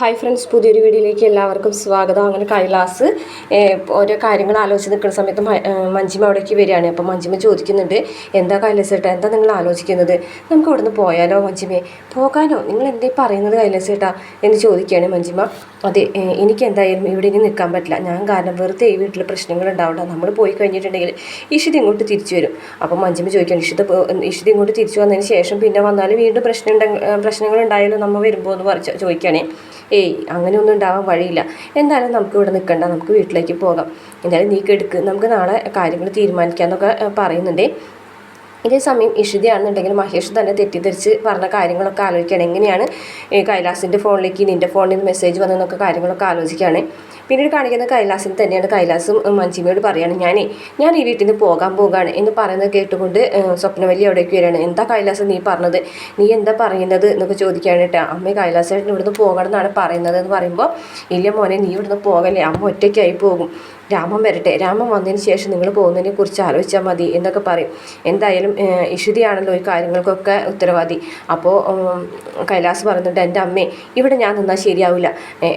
Hi friends പുതിയൊരു വീഡിയോയിലേക്ക് എല്ലാവർക്കും സ്വാഗതം. അങ്ങനെ കൈലാസ് ഓരോ കാര്യങ്ങൾ ആലോചിച്ച് നിൽക്കുന്ന സമയത്ത് മഞ്ജിമ അവിടേക്ക് വരികയാണ്. അപ്പോൾ മഞ്ജിമ ചോദിക്കുന്നുണ്ട് എന്താ കൈലാസ് ചേട്ടാ എന്താ നിങ്ങൾ ആലോചിക്കുന്നത്? നമുക്ക് ഇവിടുന്ന് പോയാലോ മഞ്ജിമയെ പോകാനോ? നിങ്ങൾ എന്തേ പറയുന്നത് കൈലാസ് ചേട്ടാ? എന്ന് ചോദിക്കുകയാണ് മഞ്ജിമ. അതെ എനിക്ക് എന്തായാലും ഇവിടെ ഇനി നിൽക്കാൻ പറ്റില്ല. ഞാൻ കാരണം വെറുതെ ഈ വീട്ടിൽ പ്രശ്നങ്ങൾ ഉണ്ടാവണ്ട. നമ്മൾ പോയി കഴിഞ്ഞിട്ടുണ്ടെങ്കിൽ ഇഷിത് ഇങ്ങോട്ട് തിരിച്ചു വരും. അപ്പോൾ മഞ്ജിമ ചോദിക്കുകയാണ് ഇഷിത് ഇഷിത് ഇങ്ങോട്ട് തിരിച്ചു വന്നതിന് ശേഷം പിന്നെ വന്നാലും വീണ്ടും പ്രശ്നം പ്രശ്നങ്ങൾ ഉണ്ടായാലും? നമ്മൾ വരുമ്പോൾ എന്ന് ചോദിക്കുകയാണേ. ഏയ് അങ്ങനെയൊന്നും ഉണ്ടാവാൻ വഴിയില്ല. എന്തായാലും നമുക്ക് ഇവിടെ നിൽക്കണ്ട നമുക്ക് വീട്ടിലേക്ക് പോകാം. എന്തായാലും നീ കെടുക്ക് നമുക്ക് നാളെ കാര്യങ്ങൾ തീരുമാനിക്കാമെന്നൊക്കെ പറയുന്നുണ്ടേ. ഇതേ സമയം ഇഷിതയാണെന്നുണ്ടെങ്കിൽ മഹേഷ് തന്നെ തെറ്റിദ്ധരിച്ച് പറഞ്ഞ കാര്യങ്ങളൊക്കെ ആലോചിക്കുകയാണ്. എങ്ങനെയാണ് കൈലാസിന്റെ ഫോണിലേക്ക് നിന്റെ ഫോണിൽ നിന്ന് മെസ്സേജ് വന്നതെന്നൊക്കെ കാര്യങ്ങളൊക്കെ ആലോചിക്കുകയാണ്. പിന്നീട് കാണിക്കുന്ന കൈലാസം തന്നെയാണ്. കൈലാസം മഞ്ജിമയോട് പറയാണ് ഞാനേ ഞാൻ ഈ വീട്ടിൽ നിന്ന് പോകാൻ പോകാണ് എന്ന് പറയുന്നത് കേട്ടുകൊണ്ട് സ്വപ്നവല്ലി അവിടേക്ക് വരികയാണ്. എന്താ കൈലാസം നീ പറഞ്ഞത്? നീ എന്താ പറയുന്നത്? എന്നൊക്കെ ചോദിക്കുകയാണ് കേട്ടോ. അമ്മ കൈലാസേട്ടൻ ഇവിടുന്ന് പോകണം എന്നാണ് പറയുന്നത് എന്ന് പറയുമ്പോൾ ഇല്ല മോനെ നീ ഇവിടുന്ന് പോകല്ലേ അമ്മ ഒറ്റയ്ക്കായി പോകും. രാമൻ വരട്ടെ. രാമൻ വന്നതിന് ശേഷം നിങ്ങൾ പോകുന്നതിനെ കുറിച്ച് ആലോചിച്ചാൽ മതി എന്നൊക്കെ പറയും. എന്തായാലും ഇഷുതിയാണല്ലോ ഈ കാര്യങ്ങൾക്കൊക്കെ ഉത്തരവാദി. അപ്പോൾ കൈലാസ് പറഞ്ഞിട്ട് എന്റെ അമ്മേ ഇവിടെ ഞാൻ നിന്നാൽ ശരിയാവില്ല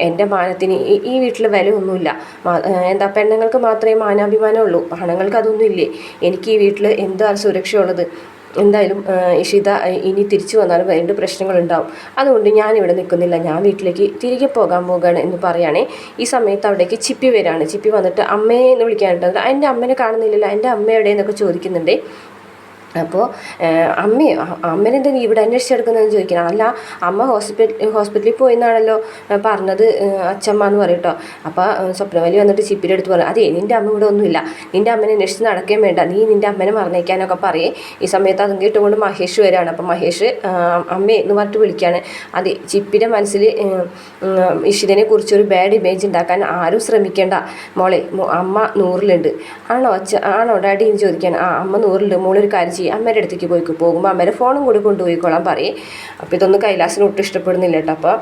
എന്റെ മാനത്തിന് ഈ വീട്ടിൽ വില ഒന്നുമില്ല എന്താ പെണ്ണുങ്ങൾക്ക് മാത്രമേ മാനാഭിമാനമുള്ളൂ. ആണുങ്ങൾക്ക് അതൊന്നും ഇല്ലേ എനിക്ക് ഈ വീട്ടിൽ എന്താ സുരക്ഷയുള്ളത്? എന്തായാലും ഇഷിത ഇനി തിരിച്ചു വന്നാലും രണ്ട് പ്രശ്നങ്ങളുണ്ടാവും. അതുകൊണ്ട് ഞാൻ ഇവിടെ നിൽക്കുന്നില്ല. ഞാൻ വീട്ടിലേക്ക് തിരികെ പോകാൻ പോകുകയാണ് എന്ന് പറയുകയാണേ. ഈ സമയത്ത് അവിടേക്ക് ചിപ്പി വരാണ് ചിപ്പി വന്നിട്ട് അമ്മയെ എന്ന് വിളിക്കാനുണ്ട്. എന്റെ അമ്മനെ കാണുന്നില്ലല്ലോ. എന്റെ അമ്മ എവിടെയെന്നൊക്കെ ചോദിക്കുന്നുണ്ട്. അപ്പോൾ അമ്മയോ അമ്മേനെ എന്താ ഇവിടെ അന്വേഷിച്ചെടുക്കുന്നതെന്ന് ചോദിക്കണം. അല്ല അമ്മ ഹോസ്പിറ്റൽ ഹോസ്പിറ്റലിൽ പോയി എന്നാണല്ലോ പറഞ്ഞത് അച്ഛമ്മ എന്ന് പറയും അപ്പോൾ സ്വപ്നവലി വന്നിട്ട് ചിപ്പിന്റെ അടുത്ത് പറഞ്ഞു അതെ നിന്റെ അമ്മ ഇവിടെ ഒന്നുമില്ല. നിന്റെ അമ്മനെ അന്വേഷിച്ച് നടക്കുകയും വേണ്ട. നീ നിന്റെ അമ്മനെ മറന്നേക്കാനൊക്കെ പറയേ. ഈ സമയത്ത് അതും കേട്ടുകൊണ്ട് മഹേഷ് വരികയാണ് അപ്പോൾ മഹേഷ് അമ്മേ എന്ന് പറഞ്ഞിട്ട് വിളിക്കുകയാണ് അതെ ചിപ്പിന്റെ മനസ്സിൽ ഇഷിതനെ കുറിച്ചൊരു ബാഡ് ഇമേജ് ഉണ്ടാക്കാൻ ആരും ശ്രമിക്കേണ്ട. മോളെ അമ്മ നൂറിലുണ്ട്. ആണോ അച്ഛ ആണോ ഡാഡി എന്ന് ചോദിക്കാൻ. ആ അമ്മ നൂറിലുണ്ട്. മോളൊരു കാര്യം ചെയ്യും അമ്മയുടെ അടുത്തേക്ക് പോയിക്കോ പോകുമ്പോൾ അമ്മയുടെ ഫോണും കൂടി കൊണ്ടുപോയിക്കോളാൻ പറയും. അപ്പോൾ ഇതൊന്നും കൈലാസിന് ഒട്ടും ഇഷ്ടപ്പെടുന്നില്ല കേട്ടോ. അപ്പോൾ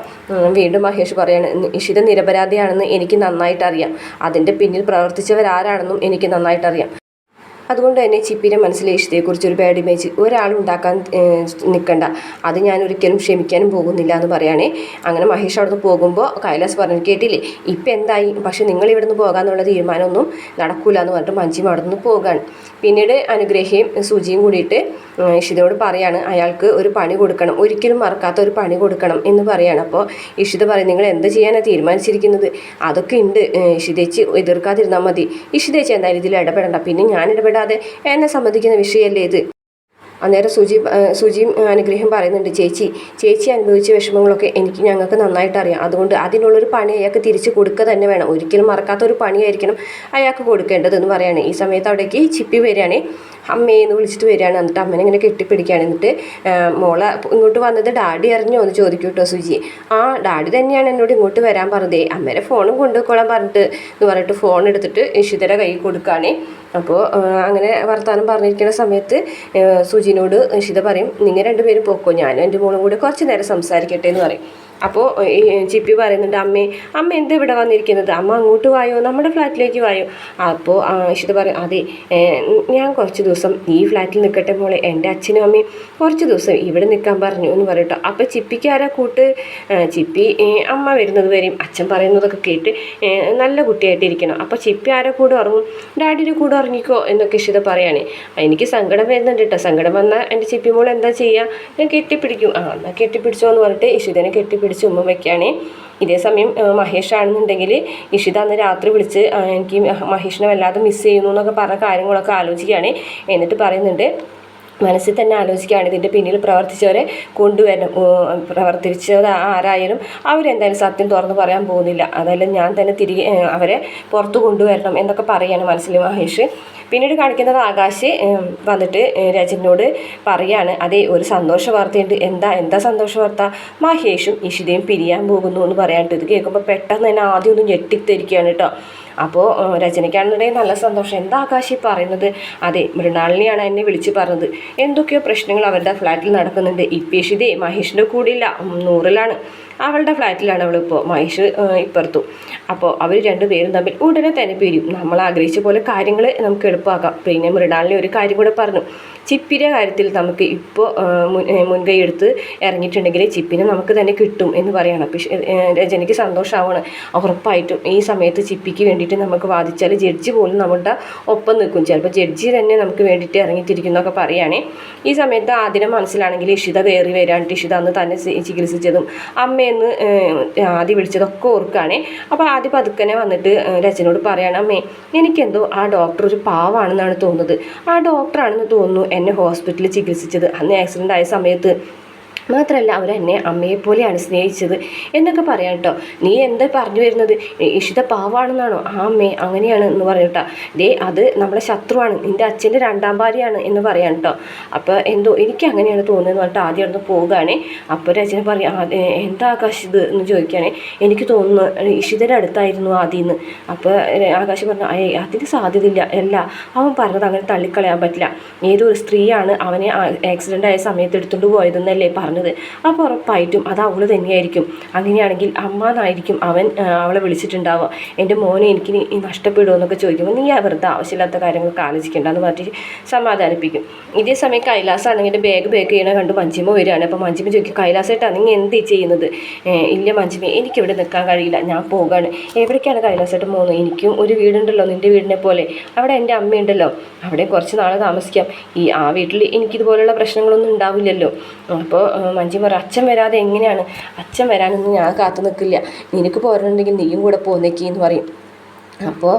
വീണ്ടും മഹേഷ് പറയാണ് "നി- ഇഷിത നിരപരാധിയാണെന്ന് എനിക്ക് നന്നായിട്ട് അറിയാം അതിന്റെ പിന്നിൽ പ്രവർത്തിച്ചവരാരാണെന്നും എനിക്ക് നന്നായിട്ട് അറിയാം അതുകൊണ്ട് തന്നെ ചിപ്പിയുടെ മനസ്സിൽ ഇഷ്ടത്തെക്കുറിച്ച് ഒരു ബാഡ് ഇമേജ് ഒരാളും ഉണ്ടാക്കാൻ നിൽക്കണ്ട അത് ഞാൻ ഒരിക്കലും ക്ഷമിക്കാനും പോകുന്നില്ല എന്ന് പറയുകയാണേ അങ്ങനെ മഹേഷ് അവിടുന്ന് പോകുമ്പോൾ കൈലാസ് പറഞ്ഞു കേട്ടില്ലേ? ഇപ്പം എന്തായി? പക്ഷേ നിങ്ങൾ ഇവിടുന്ന് പോകാമെന്നുള്ള തീരുമാനമൊന്നും നടക്കൂല എന്ന് പറഞ്ഞിട്ട് മഞ്ജിമ അവിടെ നിന്ന് പോകാണ്. പിന്നീട് അനുഗ്രഹയും സുജിയും കൂടിയിട്ട് ഇഷിതയോട് പറയാണ് അയാൾക്ക് ഒരു പണി കൊടുക്കണം ഒരിക്കലും മറക്കാത്ത ഒരു പണി കൊടുക്കണം എന്ന് പറയാണ്. അപ്പോൾ ഇഷിത പറയും നിങ്ങൾ എന്ത് ചെയ്യാനാണ് തീരുമാനിച്ചിരിക്കുന്നത്? അതൊക്കെ ഉണ്ട്. ഇഷിതേച്ച് എതിർക്കാതിരുന്നാൽ മതി. ഇഷിതേച്ചി എന്തായാലും ഇതിൽ ഇടപെടണ്ട. പിന്നെ ഞാൻ ഇടപെടാതെ എന്നെ സംബന്ധിക്കുന്ന വിഷയമല്ലേ ഇത്? അന്നേരം സുജി സുജി അനുഗ്രഹം പറയുന്നുണ്ട് ചേച്ചി ചേച്ചി അനുഭവിച്ച വിഷമങ്ങളൊക്കെ എനിക്ക് ഞങ്ങൾക്ക് നന്നായിട്ട് അറിയാം. അതുകൊണ്ട് അതിനുള്ളൊരു പണി അയാൾക്ക് തിരിച്ചു കൊടുക്കുക തന്നെ വേണം. ഒരിക്കലും മറക്കാത്ത ഒരു പണിയായിരിക്കണം അയാൾക്ക് കൊടുക്കേണ്ടതെന്ന് പറയാണ്. ഈ സമയത്ത് അവിടേക്ക് ചിപ്പി വരികയാണ്. അമ്മേ എന്ന് വിളിച്ചിട്ട് വരികയാണ്. എന്നിട്ട് അമ്മനെ ഇങ്ങനെ കെട്ടിപ്പിടിക്കുകയാണ്. എന്നിട്ട് മോളെ ഇങ്ങോട്ട് വന്നത് ഡാഡി അറിഞ്ഞോ? എന്ന് ചോദിക്കും കേട്ടോ സുജി ആ ഡാഡി തന്നെയാണ് എന്നോട് ഇങ്ങോട്ട് വരാൻ പറഞ്ഞത്. അമ്മേരെ ഫോണും കൊണ്ടുപോയിക്കോളാൻ പറഞ്ഞിട്ട് എന്ന് പറഞ്ഞിട്ട് ഫോൺ എടുത്തിട്ട് ഇഷിതയുടെ കൈ കൊടുക്കുകയാണ്. അപ്പോൾ അങ്ങനെ വർത്തമാനം പറഞ്ഞിരിക്കുന്ന സമയത്ത് സുജിനോട് നിഷിത പറയും നിങ്ങൾ രണ്ടുപേരും പോക്കോ ഞാനും എന്റെ മോളും കൂടി കുറച്ച് നേരം സംസാരിക്കട്ടെ എന്ന് പറയും. അപ്പോൾ ഈ ചിപ്പി പറയുന്നുണ്ട് അമ്മേ അമ്മ എന്താ ഇവിടെ വന്നിരിക്കുന്നത്? അമ്മ അങ്ങോട്ട് വായോ? നമ്മുടെ ഫ്ലാറ്റിലേക്ക് വായോ? അപ്പോൾ ഇഷിത് പറയും അതെ ഞാൻ കുറച്ച് ദിവസം ഈ ഫ്ലാറ്റിൽ നിൽക്കട്ടെ മോളെ എന്റെ അച്ഛനും അമ്മയും കുറച്ച് ദിവസം ഇവിടെ നിൽക്കാൻ പറഞ്ഞു എന്ന് പറയട്ടോ അപ്പോൾ ചിപ്പിക്ക് ആരാ കൂട്ട്? ചിപ്പി അമ്മ വരുന്നത് വരെയും അച്ഛൻ പറയുന്നതൊക്കെ കേട്ട് നല്ല കുട്ടിയായിട്ടിരിക്കണം. അപ്പോൾ ചിപ്പി ആരെ കൂടെ ഉറങ്ങും? ഡാഡിയുടെ കൂടെ ഉറങ്ങിക്കോ എന്നൊക്കെ ഇഷിത പറയാണ്. എനിക്ക് സങ്കടം വരുന്നുണ്ട് കേട്ടോ. സങ്കടം വന്നാൽ എന്റെ ചിപ്പി മോൾ എന്താ ചെയ്യുക? ഞാൻ കെട്ടിപ്പിടിക്കും. ആ എന്നാൽ കെട്ടിപ്പിടിച്ചോ എന്ന് പറഞ്ഞിട്ട് ഇഷിതനെ കെട്ടിപ്പിടിച്ച് ഉമ്മ വെക്കുകയാണ്. ഇതേ സമയം മഹേഷ് ആണെന്നുണ്ടെങ്കിൽ ഇഷിത അന്ന് രാത്രി വിളിച്ച് എനിക്ക് മഹേഷിനെ വല്ലാതെ മിസ് ചെയ്യുന്നു എന്നൊക്കെ പറഞ്ഞ കാര്യങ്ങളൊക്കെ ആലോചിക്കുകയാണ്. എന്നിട്ട് പറയുന്നുണ്ട് മനസ്സിൽ തന്നെ ആലോചിക്കുകയാണ്. ഇതിന്റെ പിന്നിൽ പ്രവർത്തിച്ചവരെ കൊണ്ടുവരണം. പ്രവർത്തിച്ചത് ആരായാലും അവരെന്തായാലും സത്യം തുറന്നു പറയാൻ പോകുന്നില്ല. അതെല്ലാം ഞാൻ തന്നെ തിരികെ അവരെ പുറത്ത് കൊണ്ടുവരണം എന്നൊക്കെ പറയുകയാണ് മനസ്സിൽ മഹേഷ്. പിന്നീട് കാണിക്കുന്നത് ആകാശ് വന്നിട്ട് രജനോട് പറയാണ് അതെ ഒരു സന്തോഷ വാർത്തയുണ്ട് എന്താ എന്താ സന്തോഷ വാർത്ത മഹേഷും ഇഷിതയും പിരിയാൻ പോകുന്നു എന്ന് പറയാനിട്ട് ഇത് കേൾക്കുമ്പോൾ പെട്ടെന്ന് തന്നെ ആദ്യം ഒന്ന് ഞെട്ടിത്തിരിക്കുകയാണ് കേട്ടോ. അപ്പോൾ രചനയ്ക്കാണെന്നുണ്ടെങ്കിൽ നല്ല സന്തോഷം. എന്താ ആകാശി പറയുന്നത്? അതെ മൃണാളിനിയാണ് എന്നെ വിളിച്ച് പറഞ്ഞത്. എന്തൊക്കെയോ പ്രശ്നങ്ങൾ അവരുടെ ഫ്ലാറ്റിൽ നടക്കുന്നുണ്ട്. ഇപ്പേഷിതേ മഹേഷിന്റെ കൂടെ ഇല്ല ഉം, നൂറിലാണ്. അവളുടെ ഫ്ലാറ്റിലാണ് അവളിപ്പോൾ മഹേഷ് ഇപ്പുറത്തു. അപ്പോൾ അവർ രണ്ടുപേരും തമ്മിൽ ഉടനെ തന്നെ പിരിയും. നമ്മൾ ആഗ്രഹിച്ച പോലെ കാര്യങ്ങൾ നമുക്ക് എളുപ്പമാക്കാം. പിന്നെ മൃണാലിനെ ഒരു കാര്യം കൂടെ പറഞ്ഞു. ചിപ്പിന്റെ കാര്യത്തിൽ നമുക്ക് ഇപ്പോൾ മുൻകൈ എടുത്ത് ഇറങ്ങിയിട്ടുണ്ടെങ്കിൽ ചിപ്പിനെ നമുക്ക് തന്നെ കിട്ടും എന്ന് പറയണം. പക്ഷേ രജനിക്ക് സന്തോഷമാവണം ഉറപ്പായിട്ടും ഈ സമയത്ത് ചിപ്പിക്ക് വേണ്ടിയിട്ട് നമുക്ക് വാദിച്ചാൽ ജഡ്ജി പോലും നമ്മുടെ ഒപ്പം നിൽക്കും. ചിലപ്പോൾ ജഡ്ജി തന്നെ നമുക്ക് വേണ്ടിയിട്ട് ഇറങ്ങിത്തിരിക്കുന്നൊക്കെ പറയുകയാണേ. ഈ സമയത്ത് ആദ്യം മനസ്സിലാണെങ്കിൽ ഇഷിത കയറി വരാണ്ട് ഇഷിത അന്ന് തന്നെ ചികിത്സിച്ചതും ചികിത്സിച്ചതും അമ്മയെന്ന് ആദ്യം വിളിച്ചതൊക്കെ ഓർക്കുകയാണേ. അപ്പോൾ ആദ്യം പതുക്കനെ വന്നിട്ട് രജനോട് പറയാണ് അമ്മേ എനിക്കെന്തോ ആ ഡോക്ടർ ഒരു പാവാണെന്നാണ് തോന്നുന്നത്. ആ ഡോക്ടറാണെന്ന് തോന്നുന്നു എന്നെ ഹോസ്പിറ്റലിൽ ചികിത്സിച്ചത്. അന്ന് ആക്സിഡന്റ് ആയ സമയത്ത് മാത്രമല്ല അവരെന്നെ അമ്മയെ പോലെയാണ് സ്നേഹിച്ചത് എന്നൊക്കെ പറയാം കേട്ടോ. നീ എന്താ പറഞ്ഞു വരുന്നത്? ഇഷിത പാവാണെന്നാണോ? ആ അമ്മേ അങ്ങനെയാണ് എന്ന് പറയട്ടോ ദേ അത് നമ്മളെ ശത്രുവാണ്. നിന്റെ അച്ഛന്റെ രണ്ടാം ഭാര്യയാണ് എന്ന് പറയാം കേട്ടോ. അപ്പോൾ എന്തോ എനിക്ക് അങ്ങനെയാണ് തോന്നുന്നത് പറഞ്ഞിട്ട് ആദ്യം അവിടെ പോവുകയാണേ. അപ്പോൾ രചന പറയും "ആ, എന്താ ആകാശ് ഇത്? എന്ന് ചോദിക്കുകയാണേ. എനിക്ക് തോന്നുന്നു ഇഷിതയുടെ അടുത്തായിരുന്നു ആദ്യം എന്ന്. അപ്പോൾ ആകാശ് പറഞ്ഞു ഏ അതിന് സാധ്യതയില്ല അല്ല. അവൻ പറഞ്ഞത് അങ്ങനെ തള്ളിക്കളയാൻ പറ്റില്ല. ഏതോ ഒരു സ്ത്രീയാണ് അവനെ ആക്സിഡന്റ് ആയ സമയത്ത് എടുത്തുകൊണ്ട് പോയതെന്നല്ലേ പറഞ്ഞത്. അപ്പോൾ ഉറപ്പായിട്ടും അത് അവൾ തന്നെയായിരിക്കും. അങ്ങനെയാണെങ്കിൽ അമ്മ എന്നായിരിക്കും അവൻ അവളെ വിളിച്ചിട്ടുണ്ടാവുക. എന്റെ മോനെ എനിക്ക് നഷ്ടപ്പെടുമോ എന്നൊക്കെ ചോദിക്കുമ്പോൾ നീ വെറുതെ ആവശ്യമില്ലാത്ത കാര്യങ്ങളൊക്കെ ആലോചിക്കേണ്ട എന്ന് പറഞ്ഞിട്ട് സമാധാനിപ്പിക്കും. ഇതേ സമയം കൈലാസ് ആണെങ്കിൽ ബാഗ് ബാഗ് ചെയ്യണ കണ്ട് മഞ്ചിമ വരികയാണ്. അപ്പോൾ മഞ്ചിമ ചോദിക്കും കൈലാസേട്ടാ നിങ്ങൾ എന്ത് ചെയ്യുന്നത്? "ഏ, ഇല്ല മഞ്ചിമ എനിക്കിവിടെ നിൽക്കാൻ കഴിയില്ല. ഞാൻ പോകാണ്. എവിടേക്കാണ് കൈലാസായിട്ട് പോകുന്നത്? എനിക്കും ഒരു വീടുണ്ടല്ലോ നിന്റെ വീടിനെ പോലെ. അവിടെ എന്റെ അമ്മയുണ്ടല്ലോ. അവിടെ കുറച്ച് നാൾ താമസിക്കാം. ഈ ആ വീട്ടിൽ എനിക്കിതുപോലുള്ള പ്രശ്നങ്ങളൊന്നും ഉണ്ടാവില്ലല്ലോ. അപ്പോൾ മഞ്ചി പറ അച്ഛൻ വരാതെ എങ്ങനെയാണ്? അച്ഛൻ വരാനൊന്നും ഞാൻ കാത്തു നിൽക്കില്ല. നിനക്ക് പോരുന്നുണ്ടെങ്കിൽ നീയും കൂടെ പോന്നേക്കി എന്ന് പറയും. അപ്പോൾ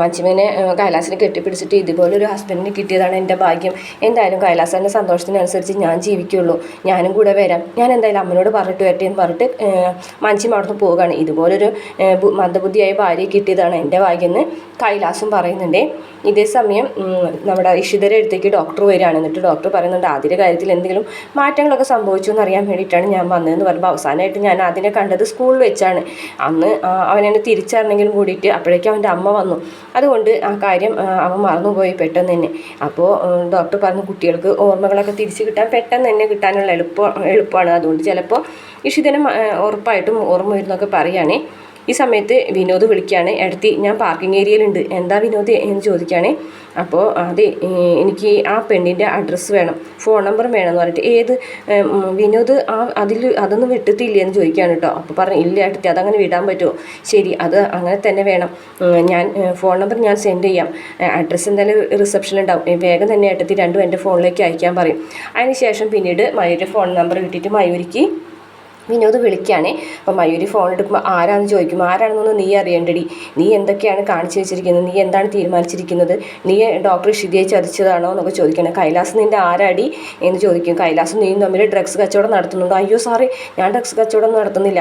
മച്ചിമേനെ കൈലാസിനെ കെട്ടിപ്പിടിച്ചിട്ട് ഇതുപോലെ ഒരു ഹസ്ബൻഡിനെ കിട്ടിയതാണ് എന്റെ ഭാഗ്യം. എന്തായാലും കൈലാസന്റെ സന്തോഷത്തിനനുസരിച്ച് ഞാൻ ജീവിക്കുള്ളൂ. ഞാനും കൂടെ വരാം. ഞാൻ എന്തായാലും അമ്മനോട് പറഞ്ഞിട്ട് വരട്ടെ എന്ന് പറഞ്ഞിട്ട് മഞ്ജിമ അവിടുന്ന് പോവുകയാണ്. ഇതുപോലൊരു മന്ദബുദ്ധിയായ ഭാര്യയെ കിട്ടിയതാണ് എന്റെ ഭാഗ്യം എന്ന് കൈലാസും പറയുന്നുണ്ട്. ഇതേ സമയം നമ്മുടെ ഇഷിതരെ അടുത്തേക്ക് ഡോക്ടർ വരികയാണ്. എന്നിട്ട് ഡോക്ടർ പറയുന്നുണ്ട് ആദ്യ കാര്യത്തിൽ എന്തെങ്കിലും മാറ്റങ്ങളൊക്കെ സംഭവിച്ചു എന്ന് അറിയാൻ വേണ്ടിയിട്ടാണ് ഞാൻ വന്നതെന്ന് പറയുമ്പോൾ അവസാനമായിട്ട് ഞാൻ അതിനെ കണ്ടത് സ്കൂളിൽ വെച്ചാണ്. അന്ന് അവനെന്നെ തിരിച്ചറിഞ്ഞെങ്കിലും കൂടിയിട്ട് അപ്പോഴേക്കും അവന്റെ അമ്മ വന്നു. അതുകൊണ്ട് ആ കാര്യം അവൻ മറന്നുപോയി പെട്ടെന്ന് തന്നെ. അപ്പോൾ ഡോക്ടർ പറഞ്ഞു കുട്ടികൾക്ക് ഓർമ്മകളൊക്കെ തിരിച്ചു കിട്ടാൻ പെട്ടെന്ന് തന്നെ കിട്ടാനുള്ള എളുപ്പം എളുപ്പമാണ്. അതുകൊണ്ട് ചിലപ്പോൾ ഇഷിതനെ ഉറപ്പായിട്ടും ഓർമ്മ വരുന്നൊക്കെ പറയുകയാണേ. ഈ സമയത്ത് വിനോദ് വിളിക്കുകയാണ്. എടുത്തി ഞാൻ പാർക്കിംഗ് ഏരിയയിലുണ്ട് എന്താ വിനോദ് എന്ന് ചോദിക്കുകയാണ്. അപ്പോൾ അതെ എനിക്ക് ആ പെണ്ണിന്റെ അഡ്രസ്സ് വേണം. ഫോൺ നമ്പർ വേണം എന്ന് പറഞ്ഞിട്ട് ഏത് വിനോദ് ആ അതിൽ അതൊന്നും വിട്ടിട്ടില്ലേ എന്ന് ചോദിക്കുകയാണ് കേട്ടോ. അപ്പോൾ പറഞ്ഞു ഇല്ല എടുത്തി അതങ്ങനെ വിടാൻ പറ്റുമോ? ശരി അത് അങ്ങനെ തന്നെ വേണം. ഞാൻ ഫോൺ നമ്പർ ഞാൻ സെൻഡ് ചെയ്യാം. അഡ്രസ്സ് എന്തായാലും റിസപ്ഷനിലുണ്ടാവും വേഗം തന്നെ എടുത്തി രണ്ടും എന്റെ ഫോണിലേക്ക് അയക്കാൻ പറയും. അതിന് ശേഷം പിന്നീട് മയൂരിന്റെ ഫോൺ നമ്പർ കിട്ടിയിട്ട് മയൂരിക്ക് വിനോദ് വിളിക്കുകയാണേ അപ്പം മയൂരി ഫോൺ എടുക്കുമ്പോൾ ആരാന്ന് ചോദിക്കും ആരാണെന്നൊന്നും നീ അറിയേണ്ടടി. നീ എന്തൊക്കെയാണ് കാണിച്ചു വെച്ചിരിക്കുന്നത്? നീ എന്താണ് തീരുമാനിച്ചിരിക്കുന്നത്? നീ ഡോക്ടർ ഷിതിയെ ചതിച്ചതാണോ എന്നൊക്കെ ചോദിക്കണം. കൈലാസ് നിന്റെ ആരാടി? എന്ന് ചോദിക്കും. കൈലാസും നീയും തമ്മിൽ ഡ്രഗ്സ് കച്ചവടം നടത്തുന്നുണ്ടോ? അയ്യോ സാറേ ഞാൻ ഡ്രഗ്സ് കച്ചവടം നടത്തുന്നില്ല.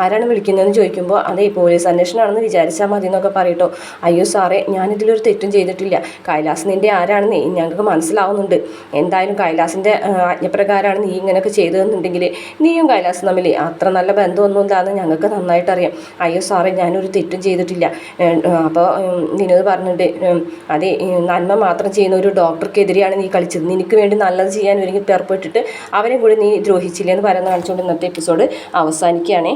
ആരാണ് വിളിക്കുന്നതെന്ന് ചോദിക്കുമ്പോൾ അതെ പോലീസ് അന്വേഷണമാണെന്ന് വിചാരിച്ചാൽ മതി എന്നൊക്കെ പറയട്ടോ. അയ്യോ സാറേ ഞാനിതിലൊരു തെറ്റും ചെയ്തിട്ടില്ല. കൈലാസ് നിന്റെ ആരാണെന്ന്? ഞങ്ങൾക്ക് മനസ്സിലാവുന്നുണ്ട്. എന്തായാലും കൈലാസിന്റെ ആജ്ഞപ്രകാരമാണ് നീ ഇങ്ങനെയൊക്കെ ചെയ്തതെന്നുണ്ടെങ്കിൽ നീയും കൈലാസും തമ്മിൽ അത്ര നല്ല ബന്ധമൊന്നും ഇല്ലാന്ന് ഞങ്ങൾക്ക് നന്നായിട്ട് അറിയാം അയ്യോ സാറേ ഞാനൊരു തെറ്റും ചെയ്തിട്ടില്ല. അപ്പോൾ വിനോദ് പറഞ്ഞിട്ട് അതേ നന്മ മാത്രം ചെയ്യുന്ന ഒരു ഡോക്ടർക്കെതിരെയാണ് നീ കളിച്ചത്. നിനക്ക് വേണ്ടി നല്ലത് ചെയ്യാൻ ഒരുങ്ങി പേർപ്പെട്ടിട്ട് അവരെ കൂടി നീ ദ്രോഹിച്ചില്ലേ എന്ന് പറയുന്ന കാണിച്ചുകൊണ്ട് ഇന്നത്തെ എപ്പിസോഡ് അവസാനിക്കുകയാണേ.